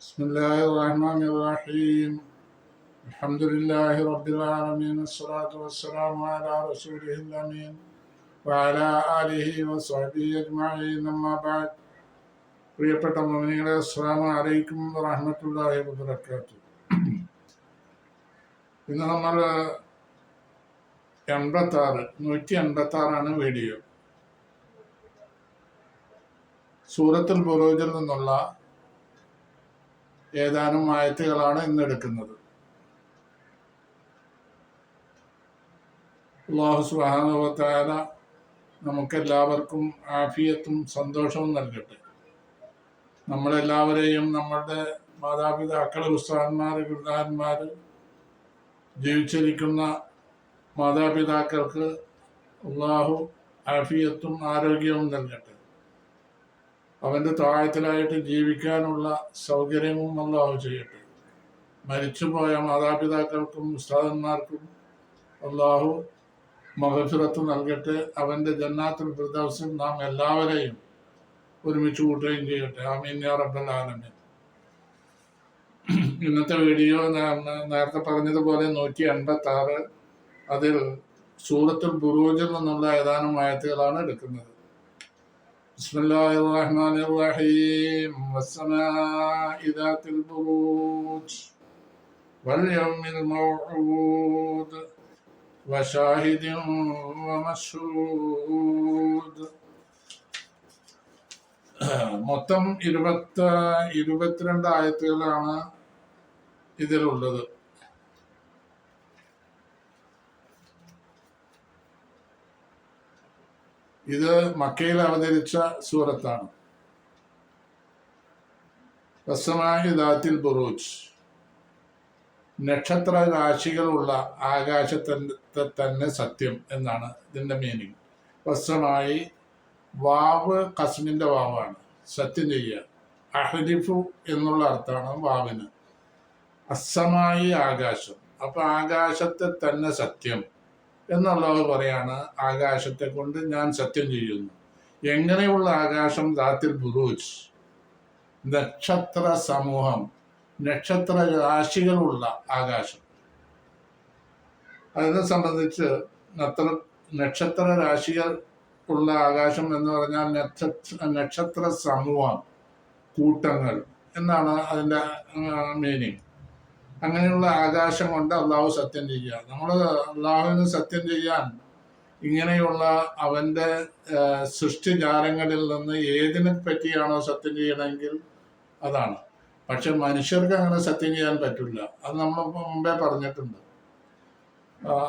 بسم الله الرحمن الرحيم الحمد لله رب العالمين الصلاة والسلام على رسوله الأمين وعلى آله وصحبه أجمعين أما بعد പ്രിയപ്പെട്ട മോമിനികളെ അസ്സാം അലൈക്കും വറഹമത്തല്ലാഹി വബർക്കാത്തു ഇന്ന് നമ്മൾ എൺപത്തി ആറ് നൂറ്റി എൺപത്തി ആറാണ് വീഡിയോ സൂറത്തുൽ ബുറൂജിൽ നിന്നുള്ള ഏതാനും ആയത്തുകളാണ് ഇന്ന് എടുക്കുന്നത് അള്ളാഹു സുഹാനുഭവത്തായ നമുക്കെല്ലാവർക്കും ആഫിയത്തും സന്തോഷവും നൽകട്ടെ. നമ്മളെല്ലാവരെയും നമ്മളുടെ മാതാപിതാക്കൾ ഉസ്താന്മാർ ഗുരുദാന്മാർ ജീവിച്ചിരിക്കുന്ന മാതാപിതാക്കൾക്ക് അള്ളാഹു ആഫിയത്തും ആരോഗ്യവും നൽകട്ടെ. അവന്റെ താഴത്തിലായിട്ട് ജീവിക്കാനുള്ള സൗകര്യവും അള്ളാഹു ചെയ്യട്ടെ. മരിച്ചുപോയ മാതാപിതാക്കൾക്കും ഉസ്താദന്മാർക്കും അള്ളാഹു മഹഫിറത്ത് നൽകട്ടെ. അവന്റെ ജന്നാത്തിൽ ഫിർദൗസിൽ നാം എല്ലാവരെയും ഒരുമിച്ച് കൂട്ടുകയും ചെയ്യട്ടെ. ആമീൻ യാ ഇന്നത്തെ വീഡിയോ നേരത്തെ പറഞ്ഞതുപോലെ നൂറ്റി എൺപത്തി ആറ് അതിൽ സൂറത്തുൽ ബുറൂജിൽ നിന്നുള്ള ഏതാനും ആയത്തുകളാണ് എടുക്കുന്നത്. بسم الله الرحمن الرحيم والسماء ذات البروج واليوم الموعود وشاهد ومشهود മൊത്തം ഇരുപത്തി ഇരുപത്തിരണ്ട് ആയത്തുകളാണ് ഇതിലുള്ളത് ഇത് മക്കയിൽ അവതരിച്ച സൂറത്താണ്. ദാത്തിൽ ബുറൂജ്. നക്ഷത്ര രാശികളുള്ള ആകാശത്തെ തന്നെ സത്യം എന്നാണ് ഇതിന്റെ മീനിങ്. വസ്ത്രമായി വാവ് കസ്മിന്റെ വാവാണ്. സത്യം ചെയ്യുക. അഹരിഫു എന്നുള്ള അർത്ഥമാണ് വാവിന്. അസമായി ആകാശം. അപ്പൊ ആകാശത്തെ തന്നെ സത്യം. എന്നുള്ളത് പറയാണ് ആകാശത്തെ കൊണ്ട് ഞാൻ സത്യം ചെയ്യുന്നു. എങ്ങനെയുള്ള ആകാശം? ദാത്തിൽ ബുറൂജ്. നക്ഷത്ര സമൂഹം. നക്ഷത്ര രാശികളുള്ള ആകാശം. അതിനെ സംബന്ധിച്ച് നത്ര നക്ഷത്ര രാശികൾ ഉള്ള ആകാശം എന്ന് പറഞ്ഞാൽ നക്ഷത്ര നക്ഷത്ര സമൂഹം കൂട്ടങ്ങൾ. എന്നാണ് അതിന്റെ മീനിങ്. അങ്ങനെയുള്ള ആകാശം കൊണ്ട് അള്ളാഹു സത്യം ചെയ്യുക. നമ്മൾ അള്ളാഹുവിന് സത്യം ചെയ്യാൻ ഇങ്ങനെയുള്ള അവന്റെ സൃഷ്ടിജാലങ്ങളിൽ നിന്ന് ഏതിനെ പറ്റിയാണോ സത്യം ചെയ്യണമെങ്കിൽ അതാണ്. പക്ഷെ മനുഷ്യർക്ക് അങ്ങനെ സത്യം ചെയ്യാൻ പറ്റില്ല. അത് നമ്മൾ മുമ്പേ പറഞ്ഞിട്ടുണ്ട്.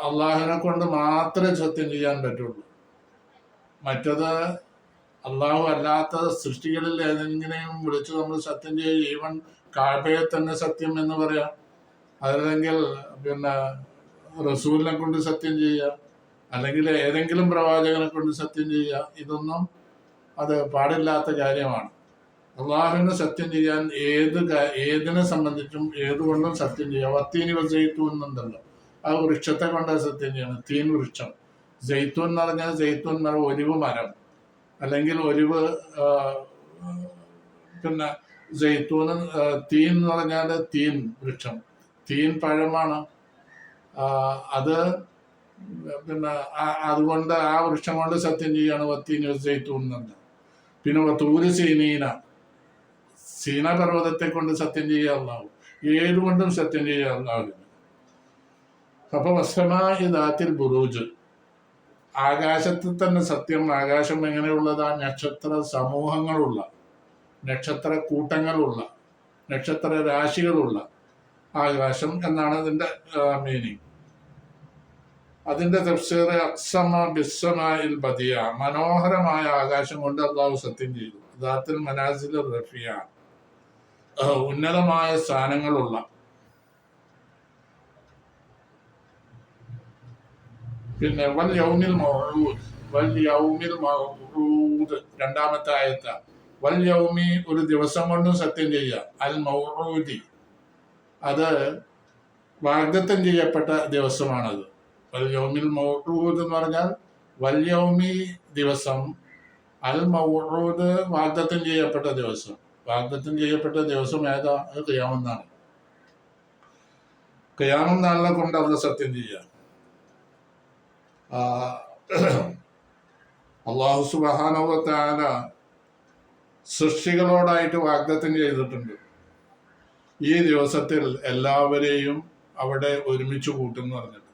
അള്ളാഹുവിനെ കൊണ്ട് മാത്രമേ സത്യം ചെയ്യാൻ പറ്റുള്ളൂ. മറ്റത് അള്ളാഹു അല്ലാത്ത സൃഷ്ടികളിൽ ഏതെങ്കിലും വിളിച്ച് നമ്മൾ സത്യം ചെയ്യുക. ഈവൻ കാഴ്ബയെ തന്നെ സത്യം എന്ന് പറയാം. അതല്ലെങ്കിൽ പിന്നെ റസൂലിനെ കൊണ്ട് സത്യം ചെയ്യുക അല്ലെങ്കിൽ ഏതെങ്കിലും പ്രവാചകനെ കൊണ്ട് സത്യം ചെയ്യുക ഇതൊന്നും അത് പാടില്ലാത്ത കാര്യമാണ്. അള്ളാഹുവിന് സത്യം ചെയ്യാൻ ഏത് ഏതിനെ സംബന്ധിച്ചും ഏതുകൊണ്ടും സത്യം ചെയ്യാം വത്തീനി ജെയ്ത്തൂൻ എന്നുണ്ടല്ലോ. ആ വൃക്ഷത്തെ കൊണ്ട് സത്യം ചെയ്യണം തീൻ വൃക്ഷം. ജയ്ത്തു എന്ന് പറഞ്ഞാൽ ജയിത്തു എന്ന് പറഞ്ഞാൽ ഒലിവ് മരം. അല്ലെങ്കിൽ ഒലിവ് പിന്നെ ജയ്ത്തു തീൻ എന്ന് പറഞ്ഞാൽ തീൻ വൃക്ഷം. തീൻ പഴമാണ്. അത് പിന്നെ അതുകൊണ്ട് ആ വൃക്ഷം കൊണ്ട് സത്യം ചെയ്യാണ് വത്തി എന്ന് പിന്നെ തൂര് സീനീന. സീന പർവതത്തെ കൊണ്ട് സത്യം ചെയ്യാറുണ്ടാവും ഏതുകൊണ്ടും സത്യം ചെയ്യാറുണ്ടാവില്ല അപ്പൊ വസ്ത്രമായ ദാത്തിൽ ബുറൂജ്. ആകാശത്തിൽ തന്നെ സത്യം ആകാശം എങ്ങനെയുള്ളതാ? നക്ഷത്ര സമൂഹങ്ങളുള്ള നക്ഷത്ര കൂട്ടങ്ങളുള്ള നക്ഷത്ര രാശികളുള്ള ആകാശം എന്നാണ് അതിന്റെ മീനിങ് അതിന്റെ തഫ്സീർ അക്സമ ബിസ്സമായിൽ ബദിയ മനോഹരമായ ആകാശം കൊണ്ട് അള്ളാഹു സത്യം ചെയ്തു. ദാത്തിൽ മനാസിൽ റഫിയ ഉന്നതമായ സ്ഥാനങ്ങളുള്ള. പിന്നെ വൽ യൗമിൽ മൗറൂദ് വൽ യൗമിൽ മൗറൂദ് രണ്ടാമത്തെ ആയത്ത. വൽ യൗമി ഒരു ദിവസം കൊണ്ടും സത്യം ചെയ്യുക. അൽ മൗറൂദി അത് വാഗ്ദത്തം ചെയ്യപ്പെട്ട ദിവസമാണത്. വല്യോമിൽ യൗമിൽ മൗറൂദ് എന്ന് പറഞ്ഞാൽ വല്യോമി ദിവസം. അൽ മൗറൂദ് വാഗ്ദത്തം ചെയ്യപ്പെട്ട ദിവസം. വാഗ്ദത്തം ചെയ്യപ്പെട്ട ദിവസം ഏതാ? അത് ക്രിയാമെന്നാണ് ക്രിയാമെന്നാളിനെ കൊണ്ട് അവിടെ സത്യം ചെയ്യാം അള്ളാഹു സുബാനുവത്താല സൃഷ്ടികളോടായിട്ട് വാഗ്ദത്തം ചെയ്തിട്ടുണ്ട്. ഈ ദിവസത്തിൽ എല്ലാവരെയും അവിടെ ഒരുമിച്ച് കൂട്ടുന്നു പറഞ്ഞിട്ട്.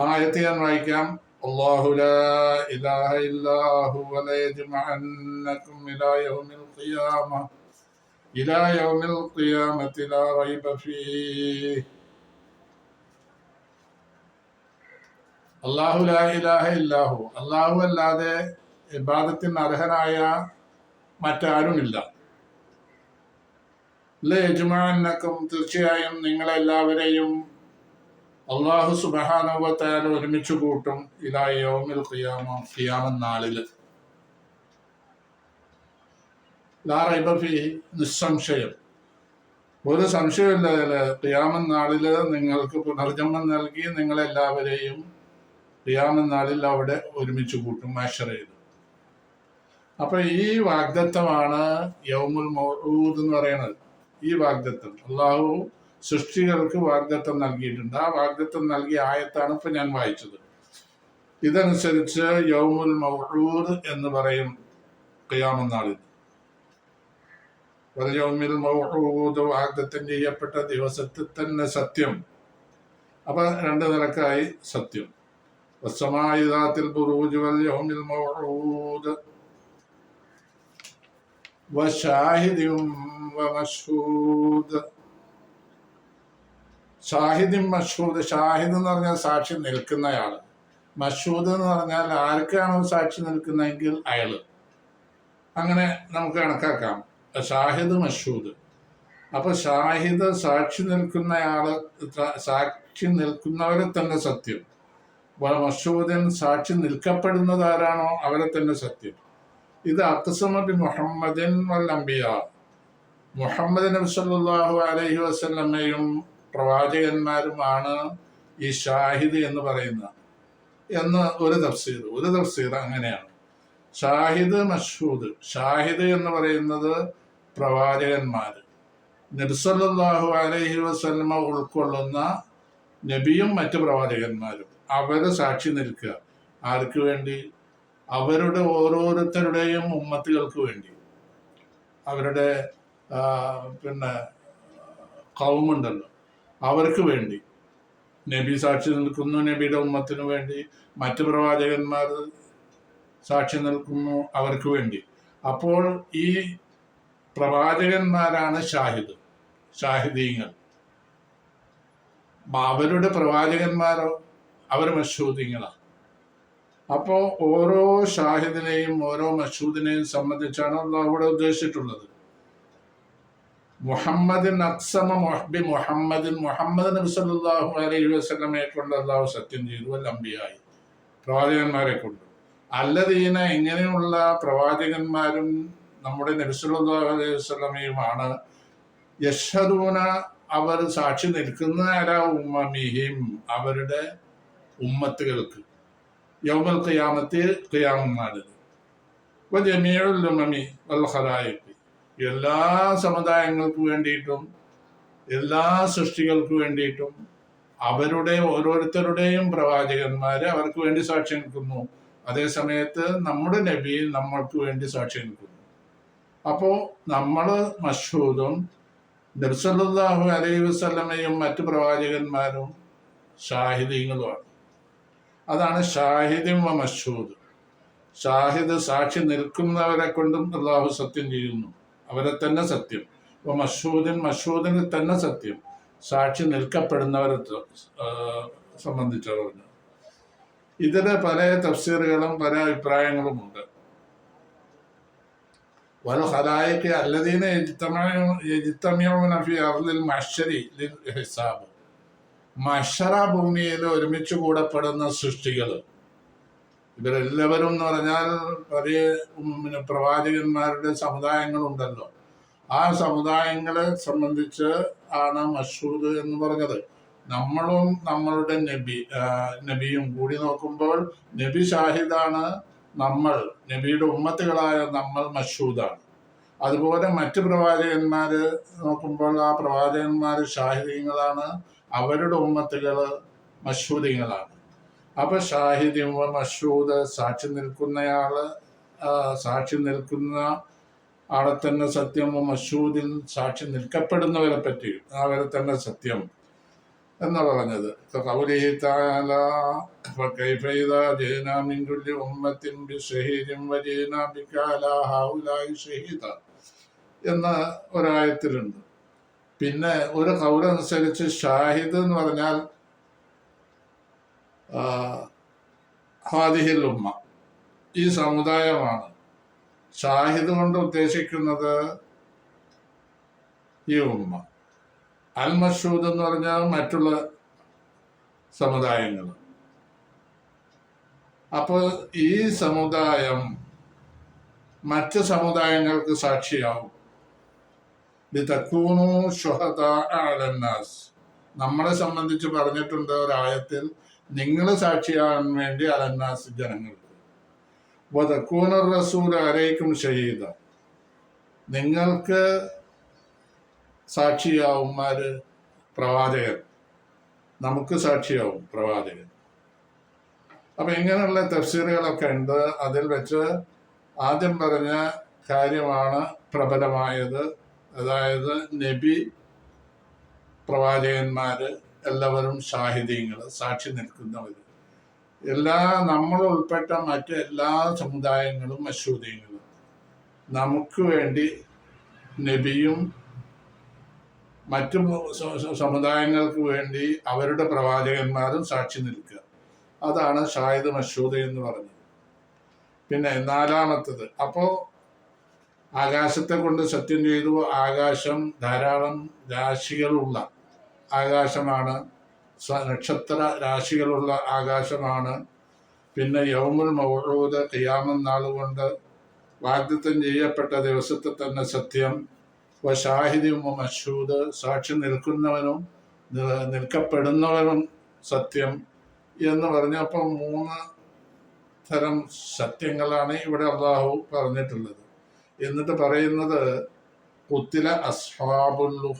ആയത്ത് ഞാൻ വായിക്കാം. അള്ളാഹു ഇലാഹ ഖിയാമ. യൗമിൽ ലാ റൈബ ലാ ഇലാഹ അള്ളാഹു അല്ലാതെ ഇബാദത്തിന് അർഹനായ മറ്റാരുമില്ല. യജമാനക്കും തീർച്ചയായും നിങ്ങളെല്ലാവരെയും അള്ളാഹു സുബഹാനുവത്താൽ ഒരുമിച്ച് കൂട്ടും ഇതാ യോമിൽ ഖിയാമ ഖിയാമൻ നാളിൽ നിസ്സംശയം. ഒരു സംശയമില്ല ഖിയാമൻ നാളിൽ നിങ്ങൾക്ക് പുനർജന്മം നൽകി നിങ്ങളെല്ലാവരെയും ഖിയാമൻ നാളിൽ അവിടെ ഒരുമിച്ച് കൂട്ടും മാഷർ ചെയ്തു. അപ്പൊ ഈ വാഗ്ദത്തമാണ് യൗമുൽ മൗദ് എന്ന് പറയുന്നത്. ഈ വാഗ്ദത്തം. അള്ളാഹു സൃഷ്ടികൾക്ക് വാഗ്ദത്തം നൽകിയിട്ടുണ്ട്. ആ വാഗ്ദത്തം നൽകിയ ആയത്താണ് ഇപ്പൊ ഞാൻ വായിച്ചത്. ഇതനുസരിച്ച് യൗമുൽ മൗഊദ് എന്ന് പറയും ഖിയാമൻ നാളിൽ യൗമിൽ മൗഹൂദ് വാഗ്ദത്തം ചെയ്യപ്പെട്ട ദിവസത്തിൽ തന്നെ സത്യം. അപ്പൊ രണ്ട് നിലക്കായി സത്യം. വസ്സമായുധാത്തിൽ ബുറൂജ് വൽ യൗമിൽ മൗഊദ് ഷാഹിദിൻ മഷൂദ് ഷാഹിദ് എന്ന് പറഞ്ഞാൽ സാക്ഷി നിൽക്കുന്നയാൾ മഷൂദ് എന്ന് പറഞ്ഞാൽ ആർക്കാണോ സാക്ഷി നിൽക്കുന്നതെങ്കിൽ അയാൾ. അങ്ങനെ നമുക്ക് കണക്കാക്കാം. ഷാഹിദ് മഷൂദ് അപ്പൊ ഷാഹിദ് സാക്ഷി നിൽക്കുന്നയാൾ സാക്ഷി നിൽക്കുന്നവരെ തന്നെ സത്യം. മഷൂദൻ സാക്ഷി നിൽക്കപ്പെടുന്നത് ആരാണോ അവരെ തന്നെ സത്യം. ഇത് അക്സമബി മുഹമ്മദിൻ വല്ലംബിയ. മുഹമ്മദ് നബി സല്ലാഹു അലൈഹി വസല്ലമയും പ്രവാചകന്മാരുമാണ് ഈ ഷാഹിദ് എന്ന് പറയുന്ന എന്ന് ഒരു തഫ്സീർ ഒരു തഫ്സീർ അങ്ങനെയാണ്. ഷാഹിദ് മഷൂദ് ഷാഹിദ് എന്ന് പറയുന്നത് പ്രവാചകന്മാർ നബ്സല്ലാഹു അലൈഹി വസല്ലമ ഉൾക്കൊള്ളുന്ന നബിയും മറ്റു പ്രവാചകന്മാരും. അവരെ സാക്ഷി നിൽക്കുക. ആർക്ക് വേണ്ടി? അവരുടെ ഓരോരുത്തരുടെയും ഉമ്മത്തുകൾക്ക് വേണ്ടി. അവരുടെ പിന്നെ കൗമുണ്ടല്ലോ. അവർക്ക് വേണ്ടി. നബി സാക്ഷി നിൽക്കുന്നു നബിയുടെ ഉമ്മത്തിനു വേണ്ടി. മറ്റു പ്രവാചകന്മാർ സാക്ഷി നിൽക്കുന്നു അവർക്ക് വേണ്ടി. അപ്പോൾ ഈ പ്രവാചകന്മാരാണ് ഷാഹിദ് ഷാഹിദീങ്ങൾ. അവരുടെ പ്രവാചകന്മാരോ അവർ മഷൂദിങ്ങളാണ് അപ്പോൾ ഓരോ ഷാഹിദിനെയും ഓരോ മഷൂദിനെയും സംബന്ധിച്ചാണ് അള്ളാഹു ഇവിടെ ഉദ്ദേശിച്ചിട്ടുള്ളത്. മുഹമ്മദിൻ അക്സമ മൊഹബി മുഹമ്മദിൻ മുഹമ്മദ് നബി അലൈഹി വസ്ലമയെ കൊണ്ട് അള്ളാഹു സത്യം ചെയ്തു അല്ല അമ്പിയായി പ്രവാചകന്മാരെ കൊണ്ട്. അല്ലദീന ഇങ്ങനെയുള്ള പ്രവാചകന്മാരും നമ്മുടെ നബി സല്ലല്ലാഹു അലൈഹി വസ്ലമയുമാണ് യഷദൂന അവർ സാക്ഷി നിൽക്കുന്ന ആരാ ഉമ്മമിഹിം അവരുടെ ഉമ്മത്തുകൾക്ക്. യൗമൽ ഖിയാമത്ത് ഖിയാമം നാളിൽ വൽ ഖലായിഖ് എല്ലാ സമുദായങ്ങൾക്ക് വേണ്ടിയിട്ടും എല്ലാ സൃഷ്ടികൾക്ക് വേണ്ടിയിട്ടും അവരുടെ ഓരോരുത്തരുടെയും പ്രവാചകന്മാര് അവർക്ക് വേണ്ടി സാക്ഷി നിൽക്കുന്നു. അതേ സമയത്ത് നമ്മുടെ നബി നമ്മൾക്ക് വേണ്ടി സാക്ഷി നിൽക്കുന്നു. അപ്പോ നമ്മൾ മഷൂദും നബ്സല്ലാഹു അലൈഹി വസ്ലമയും മറ്റു പ്രവാചകന്മാരും ഷാഹിദീങ്ങളുമാണ്. അതാണ് ഷാഹിദും മഷൂദ്. ഷാഹിദ് സാക്ഷി നിൽക്കുന്നവരെ കൊണ്ടും അള്ളാഹു സത്യം ചെയ്യുന്നു. അവരെ തന്നെ സത്യം. ഇപ്പൊ മഷൂദിൻ മഷൂദിന് തന്നെ സത്യം. സാക്ഷി നിൽക്കപ്പെടുന്നവരെ സംബന്ധിച്ചവർ ഇതിന് പല തഫ്സീറുകളും പല അഭിപ്രായങ്ങളും ഉണ്ട്. വൽ മഹ്ശരി ലിൽ ഹിസാബ്. മഷറ ഭൂമിയിൽ ഒരുമിച്ച് കൂടപ്പെടുന്ന സൃഷ്ടികൾ. ഇവരെല്ലാവരും എന്ന് പറഞ്ഞാൽ വലിയ പിന്നെ പ്രവാചകന്മാരുടെ സമുദായങ്ങളുണ്ടല്ലോ. ആ സമുദായങ്ങളെ സംബന്ധിച്ച് ആണ് മഷൂദ് എന്ന് പറഞ്ഞത്. നമ്മളും നമ്മളുടെ നബി നബിയും കൂടി നോക്കുമ്പോൾ നബി ഷാഹിദാണ് നമ്മൾ നബിയുടെ ഉമ്മത്തുകളായ നമ്മൾ മഷൂദാണ്. അതുപോലെ മറ്റ് പ്രവാചകന്മാര് നോക്കുമ്പോൾ ആ പ്രവാചകന്മാര് ഷാഹിദീങ്ങളാണ് അവരുടെ ഉമ്മത്തുകൾ മഷൂദിങ്ങളാണ് അപ്പൊ ഷാഹിദ്യം മഷൂദ് സാക്ഷി നിൽക്കുന്നയാള് ആ, സാക്ഷി നിൽക്കുന്ന ആളെ തന്നെ സത്യം മഷൂദിൽ സാക്ഷി നിൽക്കപ്പെടുന്നവരെ പറ്റി അവരെ തന്നെ സത്യം എന്ന് പറഞ്ഞത് قوله تعالى فكيف إذا جئنا من كل أمة بشهيد وجئنا بك على هؤلاء شهيدا എന്ന ഒരായത്തിലുണ്ട് പിന്നെ ഒരു കൗലനുസരിച്ച് ഷാഹിദ് എന്ന് പറഞ്ഞാൽ ഹാദിഹിൽ ഉമ്മ. ഈ സമുദായമാണ്. ഷാഹിദ് കൊണ്ട് ഉദ്ദേശിക്കുന്നത് ഈ ഉമ്മ. അൽ മഷൂദ് എന്ന് പറഞ്ഞാൽ മറ്റുള്ള സമുദായങ്ങൾ. അപ്പോൾ ഈ സമുദായം മറ്റ് സമുദായങ്ങൾക്ക് സാക്ഷിയാവും. ലിതക്കൂനു ഷുഹദ അലന്നാസ്. നമ്മളെ സംബന്ധിച്ച് പറഞ്ഞിട്ടുണ്ട് ഒരായത്തിൽ നിങ്ങൾ സാക്ഷിയാകാൻ വേണ്ടി അലന്നാസ് ജനങ്ങൾക്ക്. വതക്കൂന റസൂൽ അരയ്ക്കും ഷഹീദ. നിങ്ങൾക്ക് സാക്ഷിയാവുമാര് പ്രവാചകൻ. നമുക്ക് സാക്ഷിയാവും പ്രവാചകൻ. അപ്പൊ ഇങ്ങനെയുള്ള തഫ്സീറുകളൊക്കെ ഉണ്ട്. അതിൽ വെച്ച് ആദ്യം പറഞ്ഞ കാര്യമാണ് പ്രബലമായത്. അതായത് നബി പ്രവാചകന്മാര് എല്ലാവരും ഷാഹിദീങ്ങൾ സാക്ഷി നിൽക്കുന്നവർ എല്ലാ നമ്മൾ ഉൾപ്പെട്ട മറ്റ് എല്ലാ സമുദായങ്ങളും മശൂദീങ്ങളും. നമുക്ക് വേണ്ടി നബിയും മറ്റു സമുദായങ്ങൾക്ക് വേണ്ടി അവരുടെ പ്രവാചകന്മാരും സാക്ഷി നിൽക്കുക. അതാണ് ഷാഹിദ് മഷൂദ് എന്ന് പറഞ്ഞത്. പിന്നെ നാലാമത്തത്. അപ്പോ ആകാശത്തെ കൊണ്ട് സത്യം ചെയ്തു ആകാശം ധാരാളം രാശികളുള്ള ആകാശമാണ്. നക്ഷത്ര രാശികളുള്ള ആകാശമാണ്. പിന്നെ യൗമുൽ മൗറൂദ് ഖിയാമം നാളുകൊണ്ട് വാഗ്ദത്തം ചെയ്യപ്പെട്ട ദിവസത്തെ തന്നെ സത്യം. ഷാഹിദിയും മഷൂദ് സാക്ഷി നിൽക്കുന്നവനും നിൽക്കപ്പെടുന്നവനും സത്യം എന്ന് പറഞ്ഞപ്പോൾ മൂന്ന് തരം സത്യങ്ങളാണ് ഇവിടെ അള്ളാഹു പറഞ്ഞിട്ടുള്ളത്. എന്നിട്ട് പറയുന്നത് കുത്തില അസ്ഹാബുൽ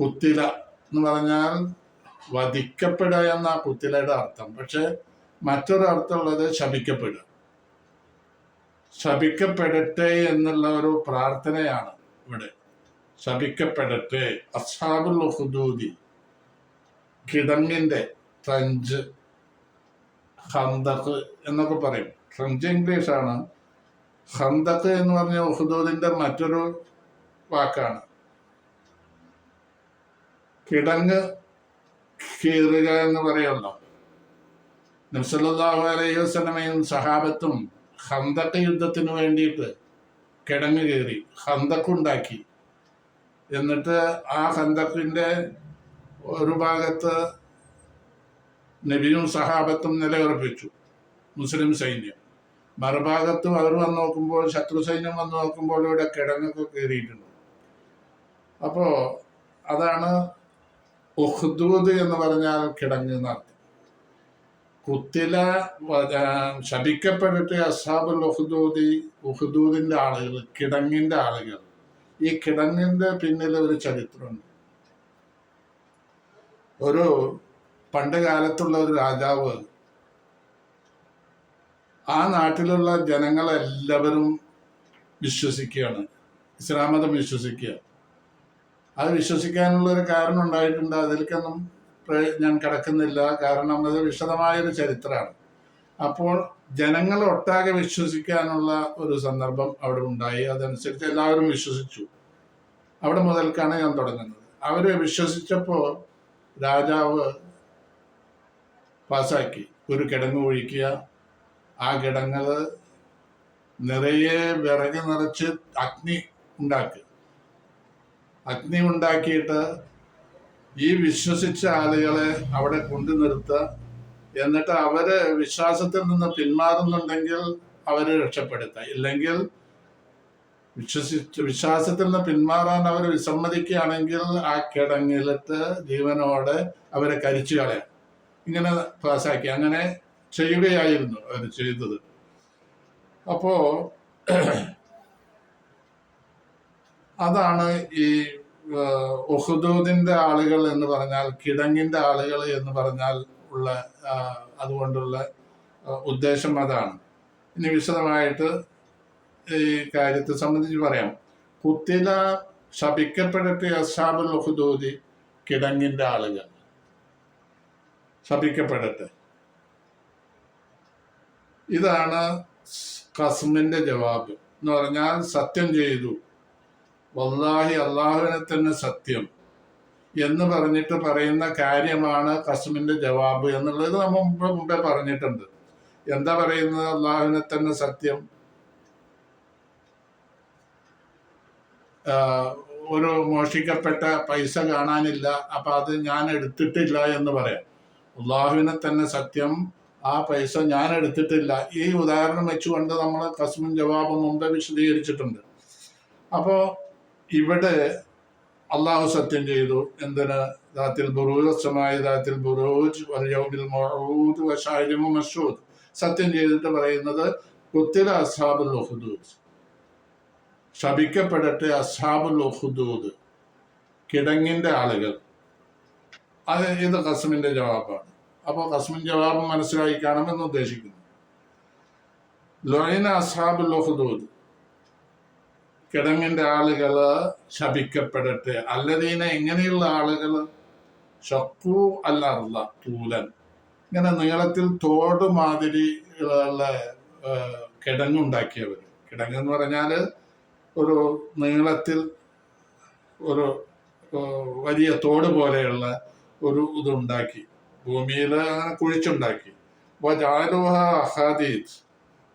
കുത്തില എന്ന് പറഞ്ഞാൽ വധിക്കപ്പെടുക എന്ന കുത്തിലയുടെ അർത്ഥം. പക്ഷെ മറ്റൊരർത്ഥമുള്ളത് ശപിക്കപ്പെടുക. ശപിക്കപ്പെടട്ടെ എന്നുള്ള ഒരു പ്രാർത്ഥനയാണ് ഇവിടെ. ശപിക്കപ്പെടട്ടെ. അസ്ഹാബുൽ കിടങ്ങിന്റെ ട്രഞ്ച് ഹന്തക്ക് എന്നൊക്കെ പറയും. ട്രഞ്ച് ഇംഗ്ലീഷ് ആണ് ഹന്തക്ക് എന്ന് പറഞ്ഞ ഹുദൂദിന്റെ മറ്റൊരു വാക്കാണ്. കിടങ്ങ് കീറുക എന്ന് പറയുമല്ലോ നബ്സല്ലാഹു അലൈഹി വസ്ലമയും സഹാബത്തും ഹന്തക്ക് യുദ്ധത്തിന് വേണ്ടിയിട്ട് കിടങ്ങ് കീറി ഹന്തക്കുണ്ടാക്കി എന്നിട്ട് ആ ഹന്തക്കിന്റെ ഒരു ഭാഗത്ത് നബിയും സഹാബത്തും നിലയുറപ്പിച്ചു. മുസ്ലിം സൈന്യം. മറുഭാഗത്തും അവർ വന്ന് നോക്കുമ്പോൾ ശത്രു സൈന്യം വന്ന് നോക്കുമ്പോൾ ഇവിടെ കിടങ്ങൊക്കെ കയറിയിട്ടുണ്ട്. അപ്പോ അതാണ് ഉഹ്ദൂദ് എന്ന് പറഞ്ഞാൽ കിടങ്ങ് എന്നർത്ഥം കുത്തില ശപിക്കപ്പെട്ടിട്ട് അസാബുൽ ഉഹ്ദൂദി ഒഹ്ദൂദിന്റെ ആളുകൾ കിടങ്ങിന്റെ ആളുകൾ. ഈ കിടങ്ങിന്റെ പിന്നിൽ ഒരു ചരിത്രമുണ്ട്. ഒരു പണ്ട് കാലത്തുള്ള ഒരു രാജാവ് ആ നാട്ടിലുള്ള ജനങ്ങളെല്ലാവരും വിശ്വസിക്കുകയാണ്. ഇസ്ലാം മതം വിശ്വസിക്കുക. അത് വിശ്വസിക്കാനുള്ള ഒരു കാരണം ഉണ്ടായിട്ടുണ്ട്. അതിലേക്കൊന്നും ഞാൻ കിടക്കുന്നില്ല. കാരണം അത് വിശദമായൊരു ചരിത്രമാണ്. അപ്പോൾ ജനങ്ങൾ ഒട്ടാകെ വിശ്വസിക്കാനുള്ള ഒരു സന്ദർഭം അവിടെ ഉണ്ടായി. അതനുസരിച്ച് എല്ലാവരും വിശ്വസിച്ചു. അവിടെ മുതൽക്കാണ് ഞാൻ തുടങ്ങുന്നത്. അവർ വിശ്വസിച്ചപ്പോൾ രാജാവ് പാസാക്കി ഒരു കിടങ്ങ് ഒഴിക്കുക ആ ഘടങ്ങൾ നിറയെ വിറക് നിറച്ച് അഗ്നി ഉണ്ടാക്കുക. അഗ്നി ഉണ്ടാക്കിയിട്ട് ഈ വിശ്വസിച്ച ആളുകളെ അവിടെ കൊണ്ടു നിർത്തുക. എന്നിട്ട് അവർ വിശ്വാസത്തിൽ നിന്ന് പിന്മാറുന്നുണ്ടെങ്കിൽ അവരെ രക്ഷപ്പെടുത്തുക. ഇല്ലെങ്കിൽ വിശ്വസിച്ച് വിശ്വാസത്തിൽ നിന്ന് പിന്മാറാൻ അവർ വിസമ്മതിക്കുകയാണെങ്കിൽ ആ കിടങ്ങിലിട്ട് ജീവനോടെ അവരെ കരിച്ചു കളയാം ഇങ്ങനെ പാസ്സാക്കി അങ്ങനെ ചെയ്യുകയായിരുന്നു അവർ ചെയ്തത്. അപ്പോ അതാണ് ഈ ഒഹുദൂദിന്റെ ആളുകൾ എന്ന് പറഞ്ഞാൽ കിടങ്ങിന്റെ ആളുകൾ എന്ന് പറഞ്ഞാൽ ഉള്ള അതുകൊണ്ടുള്ള ഉദ്ദേശം അതാണ്. ഇനി വിശദമായിട്ട് ഈ കാര്യത്തെ സംബന്ധിച്ച് പറയാം. കുത്തില ശപിക്കപ്പെടട്ടെ അസാബുൽ ഒഹുദൂദി കിടങ്ങിന്റെ ആളുകൾ. ശപിക്കപ്പെടട്ടെ. ഇതാണ് കസ്മിന്റെ ജവാബ്. എന്ന് പറഞ്ഞാൽ സത്യം ചെയ്തു. വല്ലാഹി അള്ളാഹുവിനെ തന്നെ സത്യം എന്ന് പറഞ്ഞിട്ട് പറയുന്ന കാര്യമാണ് കസ്മിന്റെ ജവാബ് എന്നുള്ളത് നമ്മൾ മുമ്പേ പറഞ്ഞിട്ടുണ്ട്. എന്താ പറയുന്നത്? അള്ളാഹുവിനെ തന്നെ സത്യം. ഒരു മോഷിക്കപ്പെട്ട പൈസ കാണാനില്ല. അപ്പൊ അത് ഞാൻ എടുത്തിട്ടില്ല എന്ന് പറയാം. അള്ളാഹുവിനെ തന്നെ സത്യം. ആ പൈസ ഞാൻ എടുത്തിട്ടില്ല. ഈ ഉദാഹരണം വെച്ചുകൊണ്ട് നമ്മൾ കസ്മിൻ ജവാബ് മുമ്പേ വിശദീകരിച്ചിട്ടുണ്ട്. അപ്പോൾ ഇവിടെ അള്ളാഹു സത്യം ചെയ്തു. എന്തിന്? ദാത്തിൽ ബുറൂജമായ ദാത്തിൽ ബുറൂജ് വശാഹിദിമു മഷൂദ്. സത്യം ചെയ്തിട്ട് പറയുന്നത് കുത്തില അസ്ഹാബുൽ ഹുദൂദ് ശപിക്കപ്പെടട്ടെ അസ്ഹാബുൽ ഹുദൂദ് കിടങ്ങിന്റെ ആളുകൾ. അത് ഇത് കസ്മിന്റെ ജവാബാണ്. അപ്പോൾ കസ്മിൻ ജവാബ് മനസ്സിലാക്കി കാണുമെന്ന് ഉദ്ദേശിക്കുന്നു. ലൊയിന അസ്ഹാബുൽ ഹുദൂദ് കിടങ്ങിന്റെ ആളുകൾ ശപിക്കപ്പെടട്ടെ. അല്ലതീന എങ്ങനെയുള്ള ആളുകൾ ഷക്കു അല്ല തൂലൻ. ഇങ്ങനെ നീളത്തിൽ തോട് മാതിരി ഉള്ള കിടങ്ങുണ്ടാക്കിയവർ കിടങ്ങ് എന്ന് പറഞ്ഞാൽ ഒരു നീളത്തിൽ ഒരു വലിയ തോട് പോലെയുള്ള ഒരു ഇതുണ്ടാക്കി. ഭൂമിയിൽ അങ്ങനെ കുഴിച്ചുണ്ടാക്കി വജാലുഹ അഹാദീസ്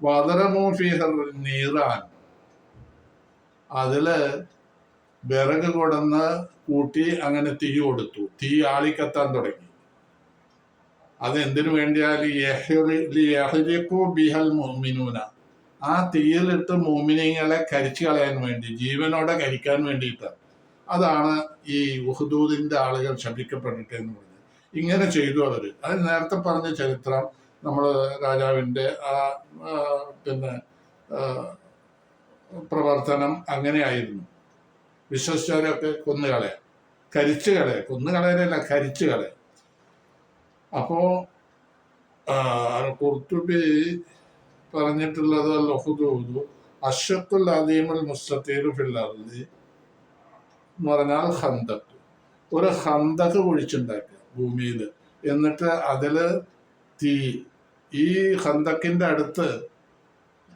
വദറമു ഫീഹർ നീറാൻ. അതിൽ വിറക് കൊടന്ന് കൂട്ടി അങ്ങനെ തീ കൊടുത്തു. തീ ആളിക്കത്താൻ തുടങ്ങി. അത് എന്തിനു വേണ്ടിയാൽ ബിഹൽ ആ തീയിലിട്ട് മോമിനിങ്ങളെ കരിച്ചു കളയാൻ വേണ്ടി ജീവനോടെ കരിക്കാൻ വേണ്ടിയിട്ട് അതാണ് ഈ ഉഹദൂദിന്റെ ആളുകൾ ശപിക്കപ്പെട്ടിട്ട് എന്ന് പറഞ്ഞത് ഇങ്ങനെ ചെയ്തു അവർ അത് നേരത്തെ പറഞ്ഞ ചരിത്രം നമ്മൾ രാജാവിന്റെ ആ പിന്നെ പ്രവർത്തനം അങ്ങനെയായിരുന്നു. വിശ്വസിച്ചവരൊക്കെ കൊന്നുകളെ കരിച്ചു കളെ കൊന്നുകളയലല്ല കരിച്ചു കളെ അപ്പോ കുർത്തുബി പറഞ്ഞിട്ടുള്ളത് ലഹുദൂദു അഷത്തുൽ അദീമുൽ മുസ്തീർ അർദി എന്ന് പറഞ്ഞാൽ ഹന്തക്ക് ഒരു ഹന്തക്ക് കുഴിച്ചുണ്ടാക്കുക. ഭൂമിയിൽ എന്നിട്ട് അതിൽ തീ. ഈ ഹന്തക്കിന്റെ അടുത്ത്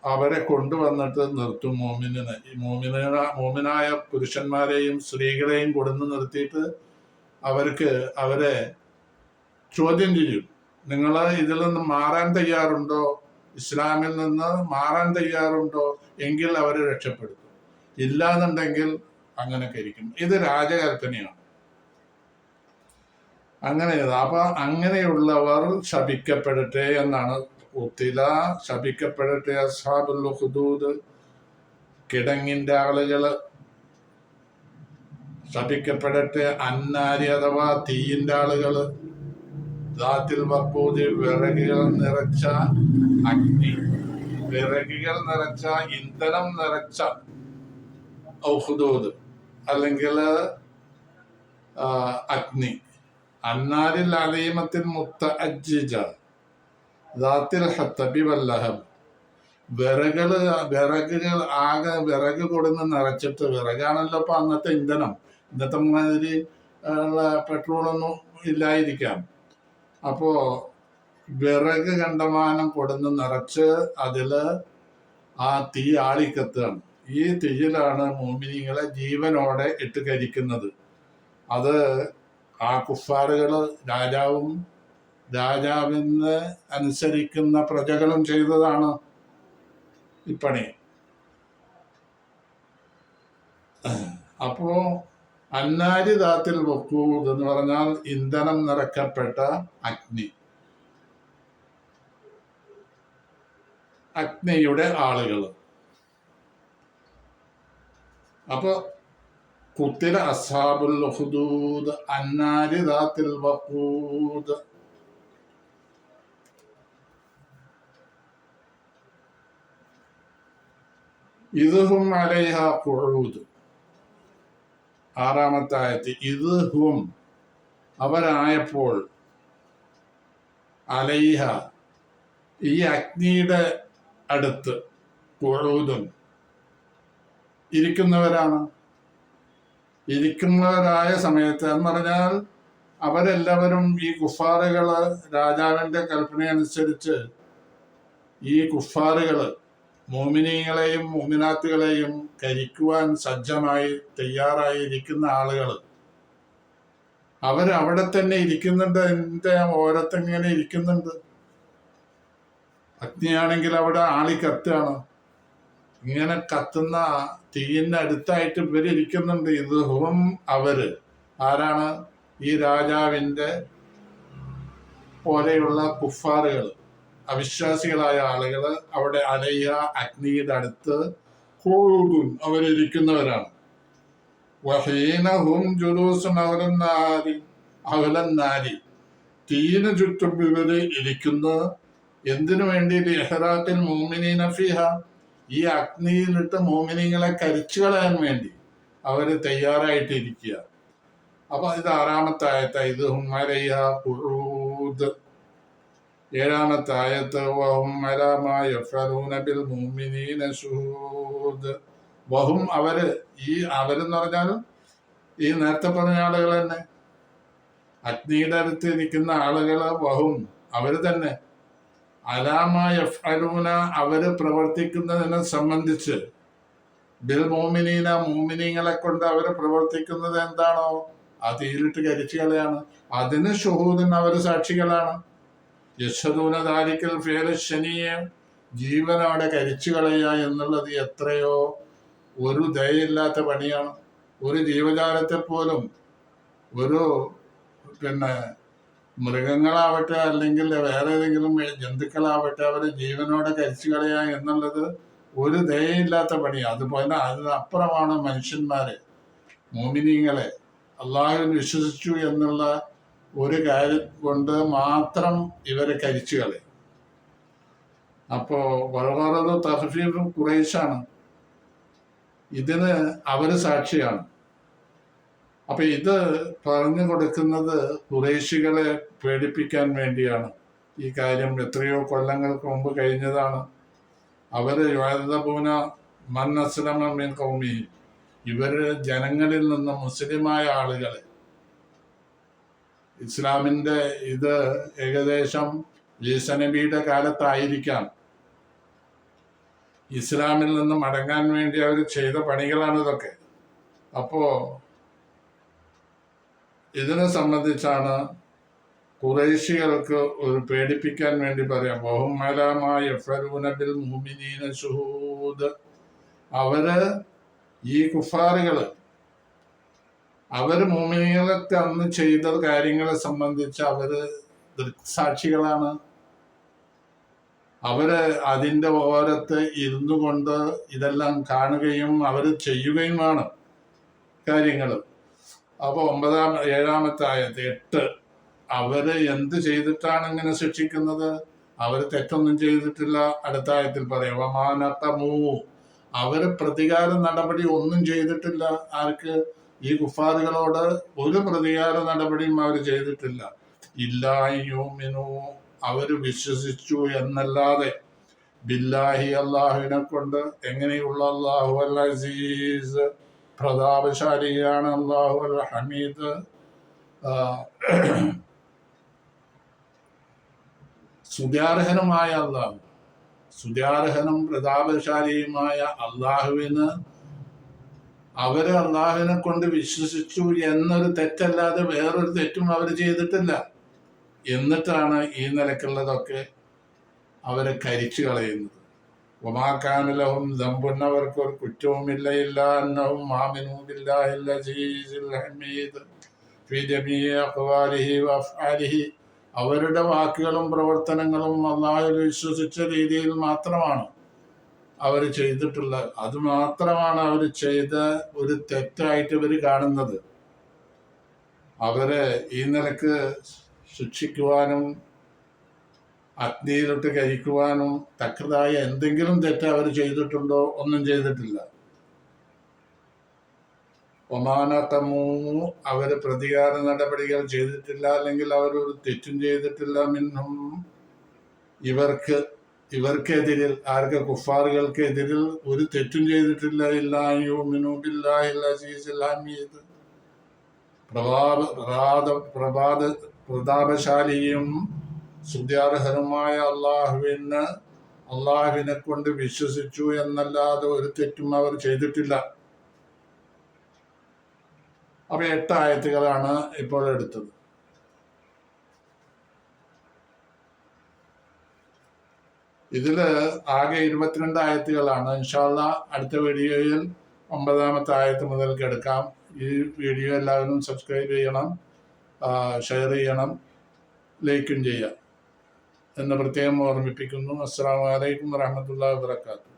അവരെ കൊണ്ടുവന്നിട്ട് നിർത്തും മോമിനെ ഈ മോമിന മോമിനായ പുരുഷന്മാരെയും സ്ത്രീകളെയും കൊടുന്ന് നിർത്തിയിട്ട് അവർക്ക് അവരെ ചോദ്യം ചെയ്യും. നിങ്ങൾ ഇതിൽ നിന്ന് മാറാൻ തയ്യാറുണ്ടോ? ഇസ്ലാമിൽ നിന്ന് മാറാൻ തയ്യാറുണ്ടോ? എങ്കിൽ അവരെ രക്ഷപ്പെടുത്തും. ഇല്ലാന്നുണ്ടെങ്കിൽ അങ്ങനെ കരിക്കും. ഇത് രാജകൽപ്പനയാണ് അങ്ങനെ അപ്പൊ അങ്ങനെയുള്ളവർ ശപിക്കപ്പെടട്ടെ എന്നാണ് ഉത്തില. ശപിക്കപ്പെടട്ടെ അസ്ഹാബുൽ കിടങ്ങിന്റെ ആളുകൾ ശപിക്കപ്പെടട്ടെ. അന്നാരി അഥവാ തീയിന്റെ ആളുകൾ ദാത്തിൽ വപ്പൂതി വിറകുകൾ നിറച്ച അഗ്നി വിറകുകൾ നിറച്ച ഇന്ധനം നിറച്ച ഔഹുദൂദ് അല്ലെങ്കിൽ അഗ്നി അന്നാരിൽ അലീമത്തിൽ മുത്ത അജ്ജിജ ദാത്തിൽ ഹത്തബി വല്ലഹബ് വിറകൾ വിറകുകൾ ആകെ വിറക് കൊടുന്ന് നിറച്ചിട്ട് വിറകാണല്ലോ ഇപ്പൊ അന്നത്തെ ഇന്ധനം. ഇന്നത്തെ മാതിരി ഉള്ള പെട്രോളൊന്നും ഇല്ലായിരിക്കാം. അപ്പോ വിറക് കണ്ടമാനം കൊടുന്ന് നിറച്ച് അതിൽ ആ തീ ആളിക്കത്തുകയാണ് ഈ തീയിലാണ് മോമിനികളെ ജീവനോടെ ഇട്ട് കരിക്കുന്നത്. അത് ആ കുഫാറുകൾ രാജാവും രാജാവിന് അനുസരിക്കുന്ന പ്രജകളും ചെയ്തതാണ് ഈ പണി. അപ്പോ അന്നാരി ദാത്തിൽ വക്കൂദ് എന്ന് പറഞ്ഞാൽ ഇന്ധനം നിറക്കപ്പെട്ട അഗ്നി. അഗ്നിയുടെ ആളുകൾ അപ്പൊ കുത്തില അസാബുൽ ഹുദൂദ് അന്നാരി ദാത്തിൽ വക്കൂദ് ഇതുഹും അലൈഹ കുഴൂത് ആറാമത്തെ ആയത്ത് ഇത് ഹും അവരായപ്പോൾ അലൈഹ ഈ അഗ്നിയുടെ അടുത്ത് കുഴൂതും ഇരിക്കുന്നവരാണ്. ഇരിക്കുന്നവരായ സമയത്ത് എന്ന് പറഞ്ഞാൽ അവരെല്ലാവരും ഈ കുഫാറുകൾ രാജാവിന്റെ കൽപ്പനയനുസരിച്ച് ഈ കുഫാറുകൾ മോമിനികളെയും മോമിനാത്തുകളെയും കരിക്കുവാൻ സജ്ജമായി തയ്യാറായി ഇരിക്കുന്ന ആളുകൾ അവിടെ തന്നെ ഇരിക്കുന്നുണ്ട് എന്റെ ഓരത്തെങ്ങനെ ഇരിക്കുന്നുണ്ട്. അഗ്നിയാണെങ്കിൽ അവിടെ ആളി കത്തുകയാണ് ഇങ്ങനെ കത്തുന്ന തീയിന്റെ അടുത്തായിട്ട് ഇവരിയ്ക്കുന്നുണ്ട് ഇത് ഹും അവർ. ആരാണ്? ഈ രാജാവിന്റെ പോലെയുള്ള കുഫാറുകൾ അവിശ്വാസികളായ ആളുകൾ അവിടെ അലയ അഗ്നിയുടെ അടുത്ത് ഹൂദുൻ അവരിയ്ക്കുന്നവരാണ് വഹീനഹും ജുലൂസും അവലന്നാരി അവലന്നാരി തീന് ചുറ്റും ഇവർ ഇരിക്കുന്നത് എന്തിനു വേണ്ടി ഇഹ്റാഖിൽ മോമിനി ഫിഹ? ഈ അഗ്നിയിലിട്ട് മോമിനിങ്ങളെ കരിച്ചു കളയാൻ വേണ്ടി അവർ തയ്യാറായിട്ടിരിക്കുക. അപ്പൊ ഇത് ആറാമത്തെ ആയത്ത ഇത് ഹുമരയ്യ പുഴൂത് ഏഴാമത്തെ ആയത്ത് വഹും അവർ ഈ അവരെന്ന് പറഞ്ഞാലും ഈ നേരത്തെ പറഞ്ഞ ആളുകൾ തന്നെ. അഗ്നിയുടെ അടുത്ത് ഇരിക്കുന്ന ആളുകൾ വഹും അവർ തന്നെ. അലാമായ ഫലൂന അവർ പ്രവർത്തിക്കുന്നതിനെ സംബന്ധിച്ച്. ബിൽ മോമിനീന മോമിനീങ്ങളെ കൊണ്ട് അവർ പ്രവർത്തിക്കുന്നത് എന്താണോ? ആ തീയിലിട്ട് കരിച്ചുകളെയാണ്. അതിന് ഷുഹൂദൻ അവർ സാക്ഷികളാണ്. യശദൂന ദാരിക്കൽ ഫേലശനിയെ ജീവനോടെ കരിച്ചു കളയുക എന്നുള്ളത് എത്രയോ ഒരു ദയയില്ലാത്ത പണിയാണ്. ഒരു ജീവജാലത്തെ പോലും ഒരു പിന്നെ മൃഗങ്ങളാവട്ടെ അല്ലെങ്കിൽ വേറെ ഏതെങ്കിലും ജന്തുക്കളാവട്ടെ അവരെ ജീവനോടെ കരിച്ചു കളയുക എന്നുള്ളത് ഒരു ദയയില്ലാത്ത പണിയാണ് അതുപോലെ അതിനപ്പുറമാണ് മനുഷ്യന്മാരെ മോമിനിങ്ങളെ. അള്ളാഹുവിൽ വിശ്വസിച്ചു എന്നുള്ള ഒരു കാര്യം കൊണ്ട് മാത്രം ഇവരെ കരിച്ചു കളയും. അപ്പോ വളരെ തഹഫീഫും കുറേശാണ് ഇതിന് അവർ സാക്ഷിയാണ്. അപ്പൊ ഇത് പറഞ്ഞു കൊടുക്കുന്നത് കുറേശികളെ പേടിപ്പിക്കാൻ വേണ്ടിയാണ്. ഈ കാര്യം എത്രയോ കൊല്ലങ്ങൾക്ക് മുമ്പ് കഴിഞ്ഞതാണ്. അവർ മൻ അസ്ലമ മീൻ കൗമി ഇവർ ജനങ്ങളിൽ നിന്ന് മുസ്ലിമായ ആളുകളെ. ഇസ്ലാമിന്റെ ഇത് ഏകദേശം ഈസനബിയുടെ കാലത്തായിരിക്കാം. ഇസ്ലാമിൽ നിന്ന് മടങ്ങാൻ വേണ്ടി അവർ ചെയ്ത പണികളാണ് ഇതൊക്കെ അപ്പോ ഇതിനെ സംബന്ധിച്ചാണ് കുറേശികൾക്ക് ഒരു പേടിപ്പിക്കാൻ വേണ്ടി പറയാം. ബഹുമലമായ ഫരൂനബിൽ മുമിനീന ഷുഹൂദ്. അവർ ഈ കുഫാറുകൾ അവർ മോമിനികളൊക്കെ അന്ന് ചെയ്ത കാര്യങ്ങളെ സംബന്ധിച്ച് അവർ ദൃക്സാക്ഷികളാണ്. അവർ അതിന്റെ ഓരത്ത് ഇരുന്നു കൊണ്ട് ഇതെല്ലാം കാണുകയും അവർ ചെയ്യുകയുമാണ് കാര്യങ്ങൾ അപ്പൊ ഒമ്പതാം ഏഴാമത്തെ ആയത് എട്ട്. അവർ എന്ത് ചെയ്തിട്ടാണ് ഇങ്ങനെ ശിക്ഷിക്കുന്നത്? അവർ തെറ്റൊന്നും ചെയ്തിട്ടില്ല. അടുത്ത ആയത്തിൽ പറയാം അവർ പ്രതികാര നടപടി ഒന്നും ചെയ്തിട്ടില്ല. ആർക്ക്? ഈ കുഫാറുകളോട് ഒരു പ്രതികാര നടപടിയും അവർ ചെയ്തിട്ടില്ല. ഇല്ലായോമിനു അവർ വിശ്വസിച്ചു എന്നല്ലാതെ ബില്ലാഹി അള്ളാഹുവിനെ കൊണ്ട് എങ്ങനെയുള്ള അള്ളാഹു അൽ പ്രതാപശാലിയാണ് അള്ളാഹു അൽ ഹമീദ് സുധ്യാർഹനുമായ അള്ളാഹു സുധ്യാർഹനും പ്രതാപശാലിയുമായ അള്ളാഹുവിന് അവർ അള്ളാഹുവിനെ കൊണ്ട് വിശ്വസിച്ചു എന്നൊരു തെറ്റല്ലാതെ വേറൊരു തെറ്റും അവർ ചെയ്തിട്ടില്ല. എന്നിട്ടാണ് ഈ നിലക്കുള്ളതൊക്കെ അവരെ കരിച്ചു കളയുന്നത്. ഒമാക്കാനലഹും ദമ്പുന്നവർക്ക് ഒരു കുറ്റവുമില്ല ഇല്ല അന്നവും മാമിനുമില്ല ഹമീദ് അവരുടെ വാക്കുകളും പ്രവർത്തനങ്ങളും അള്ളാഹുൽ വിശ്വസിച്ച രീതിയിൽ മാത്രമാണ് അവർ ചെയ്തിട്ടുള്ളത്. അത് മാത്രമാണ് അവർ ചെയ്ത ഒരു തെറ്റായിട്ട് ഇവർ കാണുന്നത്. അവരെ ഈ നിലയ്ക്ക് ശിക്ഷിക്കുവാനും അഗ്നിയിലിട്ട് കഴിക്കുവാനും തക്കതായ എന്തെങ്കിലും തെറ്റ് അവർ ചെയ്തിട്ടുണ്ടോ ഒന്നും ചെയ്തിട്ടില്ല. ഒമാനത്തമൂ അവർ പ്രതികാര നടപടികൾ ചെയ്തിട്ടില്ല അല്ലെങ്കിൽ അവരൊരു തെറ്റും ചെയ്തിട്ടില്ല മിന്നും. ഇവർക്ക് ഇവർക്കെതിരിൽ ആർക്ക് കുഫാറുകൾക്കെതിരിൽ ഒരു തെറ്റും ചെയ്തിട്ടില്ല ഇല്ലായോ മിനുബില്ലാഹില്ലാമീത് പ്രഭാത പ്രഭാത പ്രതാപശാലിയും സ്തുത്യാർഹനുമായ അള്ളാഹുവിന് അള്ളാഹുവിനെ കൊണ്ട് വിശ്വസിച്ചു എന്നല്ലാതെ ഒരു തെറ്റും അവർ ചെയ്തിട്ടില്ല. അപ്പൊ എട്ട് ആയത്തുകളാണ് ഇപ്പോൾ എടുത്തത്. ഇതിൽ ആകെ ഇരുപത്തിരണ്ട് ആയത്തുകളാണ്. ഇൻഷാല്ല അടുത്ത വീഡിയോയിൽ ഒമ്പതാമത്തെ ആയത്ത് മുതൽക്ക് എടുക്കാം ഈ വീഡിയോ എല്ലാവരും സബ്സ്ക്രൈബ് ചെയ്യണം ഷെയർ ചെയ്യണം ലൈക്കും ചെയ്യാം. എന്ന് പ്രത്യേകം ഓർമ്മിപ്പിക്കുന്നു. അസ്സാം വലൈക്കും വാഹമത്തല്ലാ വാത്തു